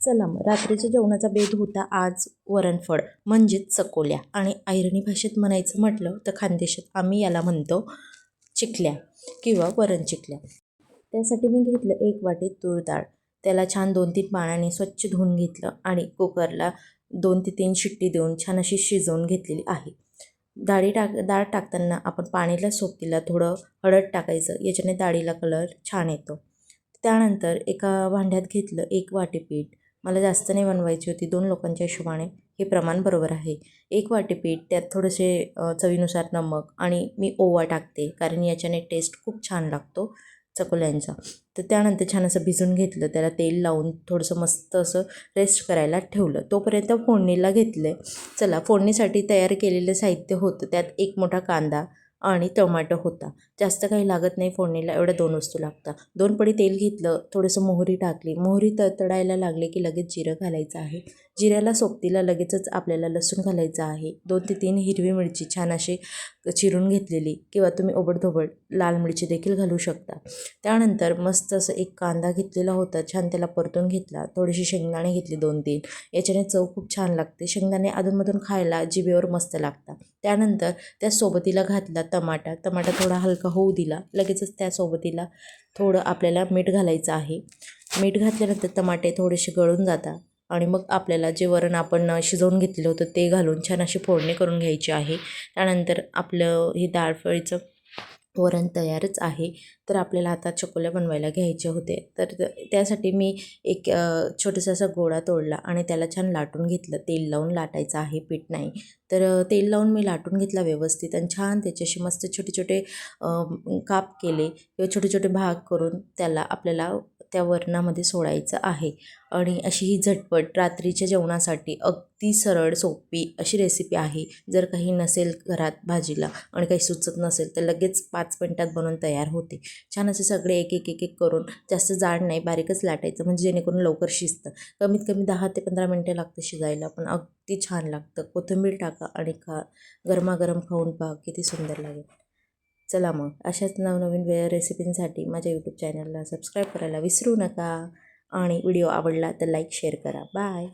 चला मग. रात्रीच्या जेवणाचा बेद होता आज वरणफळ म्हणजेच चकोल्या. आणि ऐरणी भाषेत म्हणायचं म्हटलं तर खानदेशात आम्ही याला म्हणतो चिखल्या किंवा वरण चिखल्या त्यासाठी मी घेतलं एक वाटी तूर डाळ. त्याला छान दोन तीन पाण्याने स्वच्छ धुवून घेतलं आणि कुकरला दोन ते तीन शिट्टी देऊन छान अशी शिजवून घेतलेली आहे. डाळी टाक डाळ टाकताना आपण पाणीला सोबतीला थोडं हळद टाकायचं. याच्याने डाळीला कलर छान येतो. त्यानंतर एका भांड्यात घेतलं एक वाटी पीठ मला जास्त नाही बनवायची होती दोन लोकांच्या हिशोबाने. हे प्रमाण बरोबर आहे. एक वाटी पीठ त्यात थोडेसे चवीनुसार नमक आणि मी ओवा टाकते कारण याच्याने टेस्ट खूप छान लागतो चकोल्यांचा. तर त्यानंतर छान असं भिजून घेतलं त्याला तेल लावून थोडंसं मस्त असं रेस्ट करायला ठेवलं. तोपर्यंत फोडणीला घेतलं चला फोडणीसाठी तयार केलेलं साहित्य होतं. त्यात एक मोठा कांदा आणि टमाटो होता. जास्त काही लागत नाही फोडणीला एवढ्या दोन वस्तू लागतात. दोन पडी तेल घेतलं थोडंसं मोहरी टाकली. मोहरी तडतडायला लागली की लगेच जिरं घालायचं आहे. जिऱ्याला सोबतीला लगेचच आपल्याला लसूण घालायचं आहे. दोन ते तीन हिरवी मिरची छान अशी चिरून घेतलेली किंवा तुम्ही ओबडधोबड लाल मिरची देखील घालू शकता. त्यानंतर मस्त असं एक कांदा घेतलेला होता छान त्याला परतून घेतला. थोडीशी शेंगदाणे घेतली दोन तीन. याच्याने चव खूप छान लागते. शेंगदाणे अधूनमधून खायला जिभेवर मस्त लागतात. त्यानंतर त्या सोबतीला घातला टमाटा. टमाटा थोडा हलका होऊ दिला. लगेचच त्या सोबतीला थोडं आपल्याला मीठ घालायचं आहे. मीठ घातल्यानंतर टमाटे थोडेसे गळून जातात. आणि मग आपल्याला जे वरण आपण शिजवून घेतलेलं होतं ते घालून छान अशी फोडणी करून घ्यायची आहे. त्यानंतर आपलं हे डाळफळीचं वरण तयारच आहे. तर आपल्याला आता चकोल्या बनवायला घ्यायचे होते. तर त्यासाठी मी एक छोटासा असा गोळा तोडला आणि त्याला छान लाटून घेतलं. तेल लावून लाटायचं आहे पीठ नाही. तर तेल लावून मी लाटून घेतला व्यवस्थित आणि छान त्याच्याशी मस्त छोटे छोटे काप केले किंवा छोटे छोटे भाग करून त्याला आपल्याला त्या वरणामध्ये सोडायचं आहे. आणि अशी ही झटपट रात्रीच्या जेवणासाठी अगदी सरळ सोपी अशी रेसिपी आहे. जर काही नसेल घरात भाजीला आणि काही सुचत नसेल तर लगेच पाच मिनटात बनवून तयार होते. छान असे सगळे एक एक एक एक करून जास्त जाड नाही बारीकच लाटायचं म्हणजे जेणेकरून लवकर शिजतं. कमीत कमी दहा ते पंधरा मिनटं लागतं शिजायला पण अगदी छान लागतं. कोथिंबीर टाका आणि खा. गरमागरम खाऊन पहा किती सुंदर लागेल. चला मग अशाच नवनवीन वे रेसिपींसाठी माझ्या यूट्यूब चॅनलला सबस्क्राईब करायला विसरू नका. आणि व्हिडिओ आवडला तर लाईक शेअर करा. बाय